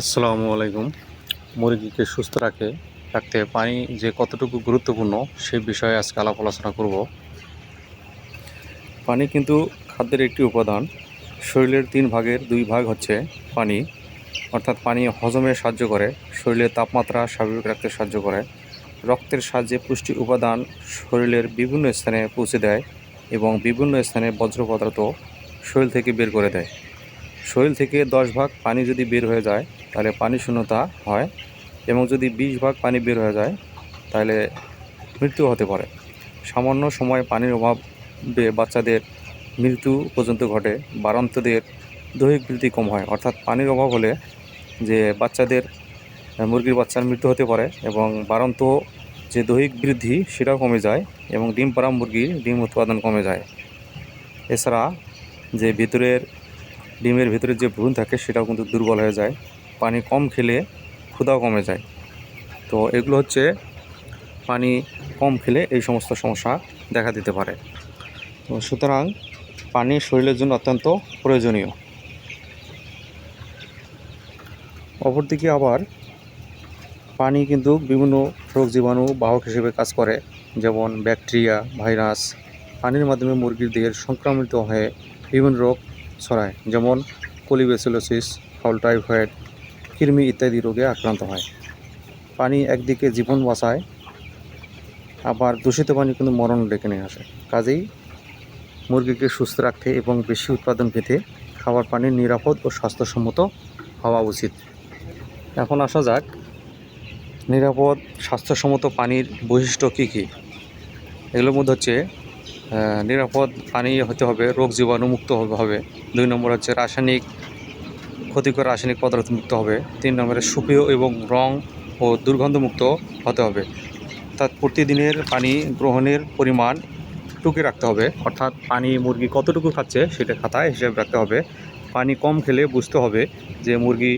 আসসালামু আলাইকুম। মুরগিকে সুস্থ রাখে, রাখতে পানি যে কতটুকু গুরুত্বপূর্ণ সেই বিষয়ে আজকে আলাপ আলোচনা করব। পানি কিন্তু খাদ্যের একটি উপাদান। শরীরের তিন ভাগের দুই ভাগ হচ্ছে পানি। অর্থাৎ পানি হজমে সাহায্য করে, শরীরের তাপমাত্রা স্বাভাবিক রাখতে সাহায্য করে। রক্তের সাহায্যে পুষ্টি উপাদান শরীরের বিভিন্ন স্থানে পৌঁছে দেয় এবং বিভিন্ন স্থানে বজ্র পদার্থ শরীর থেকে বের করে দেয়। শরীর থেকে দশ ভাগ পানি যদি বের হয়ে যায়, তাহলে পানি শূন্যতা হয় এবং যদি বিশ ভাগ পানি বের হয়ে যায়, তাহলে মৃত্যু হতে পারে। সামান্য সময় পানির অভাবে বাচ্চাদের মৃত্যু পর্যন্ত ঘটে, বারান্তদের দৈহিক বৃদ্ধি কম হয়। অর্থাৎ পানির অভাব হলে যে বাচ্চাদের মুরগির বাচ্চার মৃত্যু হতে পারে এবং বারান্ত যে দৈহিক বৃদ্ধি সেটাও কমে যায় এবং ডিম পাড়া মুরগির ডিম উৎপাদন কমে যায়। এছাড়া যে ভিতরের ডিমের ভিতরে যে ভ্রূণ থাকে সেটাও কিন্তু দুর্বল হয়ে যায়। পানি কম খেলে ক্ষুধাও কমে যায়। তো এগুলো হচ্ছে পানি কম খেলে এই সমস্ত সমস্যা দেখা দিতে পারে। তো সুতরাং পানি শরীরের জন্য অত্যন্ত প্রয়োজনীয়। অপরদিকে আবার পানি কিন্তু বিভিন্ন রোগ জীবাণু বাহক হিসেবে কাজ করে, যেমন ব্যাকটেরিয়া, ভাইরাস, পানির মাধ্যমে মুরগির দেহের সংক্রামিত হয়ে বিভিন্ন রোগ ছড়ায়। যেমন কোলিবেসিলোসিস ফাউল টাইফয়েড, কৃমি ইত্যাদি রোগে আক্রান্ত হয়। পানি একদিকে জীবন বাঁচায়, আবার দূষিত পানি কিন্তু মরণ ডেকে নিয়ে আসে। কাজেই মুরগিকে সুস্থ রাখতে এবং বেশি উৎপাদন পেতে খাবার পানির নিরাপদ ও স্বাস্থ্যসম্মত হওয়া উচিত। এখন আসা যাক, নিরাপদ, স্বাস্থ্যসম্মত পানির বৈশিষ্ট্য কী কী? এগুলোর মধ্যে হচ্ছে নিরাপদ পানি হতে হবে, রোগ জীবাণু মুক্ত হবে দুই নম্বর হচ্ছে রাসায়নিক, ক্ষতিকর রাসায়নিক পদার্থ মুক্ত হবে। তিন নম্বরে সুপেয় এবং রং ও দুর্গন্ধমুক্ত হতে হবে। অর্থাৎ প্রতিদিনের পানি গ্রহণের পরিমাণ টুকে রাখতে হবে। অর্থাৎ পানি মুরগি কতটুকু খাচ্ছে সেটা খাতায় হিসেবে রাখতে হবে। পানি কম খেলে বুঝতে হবে যে মুরগি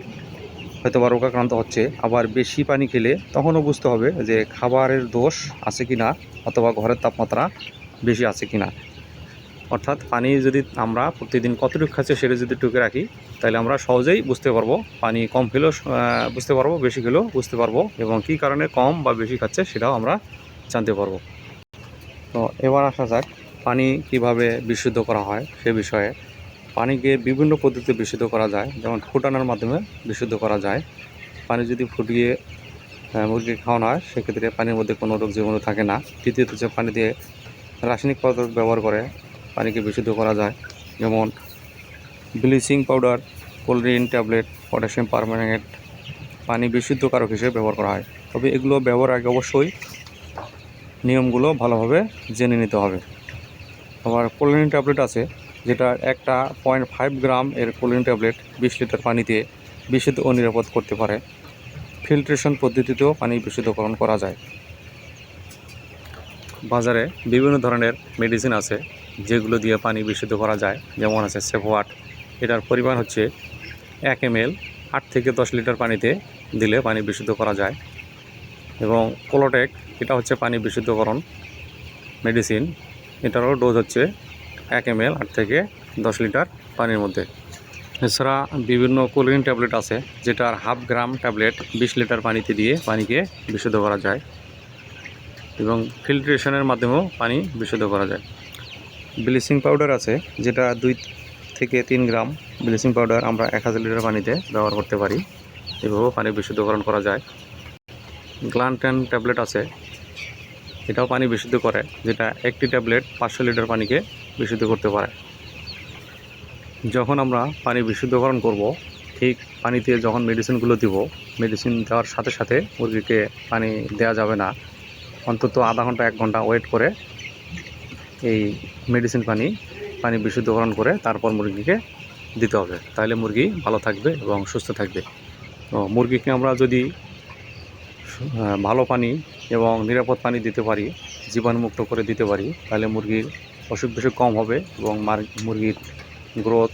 হয়তো বা রোগাক্রান্ত হচ্ছে। আবার বেশি পানি খেলে তখনও বুঝতে হবে যে খাবারের দোষ আছে কি না অথবা ঘরের তাপমাত্রা বেশি আছে কি না অর্থাৎ পানি যদি আমরা প্রতিদিন কতটুকু খাচ্ছে সেটা যদি টুকে রাখি, তাহলে আমরা সহজেই বুঝতে পারব পানি কম খেলেও বুঝতে পারব, বেশি খেলেও বুঝতে পারব এবং কী কারণে কম বা বেশি খাচ্ছে সেটাও আমরা জানতে পারব। তো এবার আসা যাক পানি কীভাবে বিশুদ্ধ করা হয় সে বিষয়ে। পানিকে বিভিন্ন পদ্ধতিতে বিশুদ্ধ করা যায়, যেমন ফুটানোর মাধ্যমে বিশুদ্ধ করা যায়। পানি যদি ফুটিয়ে মুরগি খাওয়ানো হয়, সেক্ষেত্রে পানির মধ্যে কোনো রোগ জীবাণু থাকে না। দ্বিতীয়ত হচ্ছে পানি দিয়ে রাসায়নিক পদার্থ ব্যবহার করে পানিকে বিশুদ্ধ করা যায়। যেমন bleaching powder chlorine tablet, potassium permanganate পানি বিশুদ্ধকারক হিসেবে ব্যবহার করা হয়। তবে এগুলো ব্যবহার আগে অবশ্যই নিয়মগুলো ভালোভাবে জেনে নিতে হবে। আবার ক্লোরিন ট্যাবলেট আছে, যেটা একটা পয়েন্ট ফাইভ গ্রাম এর ক্লোরিন ট্যাবলেট বিশ লিটার পানিতে বিশুদ্ধ ও নিরাপদ করতে পারে। ফিল্ট্রেশন পদ্ধতিতেও পানি বিশুদ্ধকরণ করা যায়। বাজারে বিভিন্ন ধরনের মেডিসিন আছে, যেগুলো দিয়ে পানি বিশুদ্ধ করা যায়। যেমন আছে সেফোয়াট এটার পরিমাণ হচ্ছে এক এম এল আট থেকে দশ লিটার পানিতে দিলে পানি বিশুদ্ধ করা যায়। এবং কোলোটেক এটা হচ্ছে পানি বিশুদ্ধকরণ মেডিসিন এটারও ডোজ হচ্ছে এক এম এল আট থেকে দশ লিটার পানির মধ্যে। এছাড়া বিভিন্ন কোলিন ট্যাবলেট আছে, যেটার হাফ গ্রাম ট্যাবলেট বিশ লিটার পানিতে দিয়ে পানিকে বিশুদ্ধ করা যায়। এবং ফিল্ট্রেশনের মাধ্যমেও পানি বিশুদ্ধ করা যায়। ব্লিচিং পাউডার আছে, যেটা দুই থেকে তিন গ্রাম ব্লিচিং পাউডার আমরা এক হাজার লিটার পানিতে ব্যবহার করতে পারি। এভাবেও পানি বিশুদ্ধকরণ করা যায়। গ্লান্টেন ট্যাবলেট আছে, এটাও পানি বিশুদ্ধ করে, যেটা একটি ট্যাবলেট পাঁচশো লিটার পানিকে বিশুদ্ধ করতে পারে। যখন আমরা পানি বিশুদ্ধকরণ করব, ঠিক পানিতে যখন মেডিসিনগুলো দিব মেডিসিন দেওয়ার সাথে সাথে মুরগিকে পানি দেওয়া যাবে না। অন্তত আধা ঘণ্টা, এক ঘণ্টা ওয়েট করে এই মেডিসিন পানি পানি বিশুদ্ধকরণ করে তারপর মুরগিকে দিতে হবে। তাহলে মুরগি ভালো থাকবে এবং সুস্থ থাকবে। তো মুরগিকে আমরা যদি ভালো পানি এবং নিরাপদ পানি দিতে পারি, জীবাণুমুক্ত করে দিতে পারি, তাহলে মুরগির অসুখ বিসুখ কম হবে এবং মার- মুরগির গ্রোথ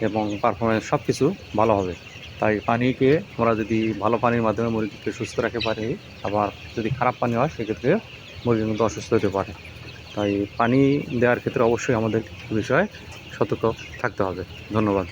এবং পারফরমেন্স সব কিছু ভালো হবে। তাই পানিকে আমরা যদি ভালো পানির মাধ্যমে মুরগিকে সুস্থ রাখতে পারি, আবার যদি খারাপ পানি হয়, সেক্ষেত্রে মুরগি কিন্তু অসুস্থ হতে পারে। তাই পানি দেওয়ার ক্ষেত্রে অবশ্যই আমাদের বিষয়ে সতর্ক থাকতে হবে। ধন্যবাদ।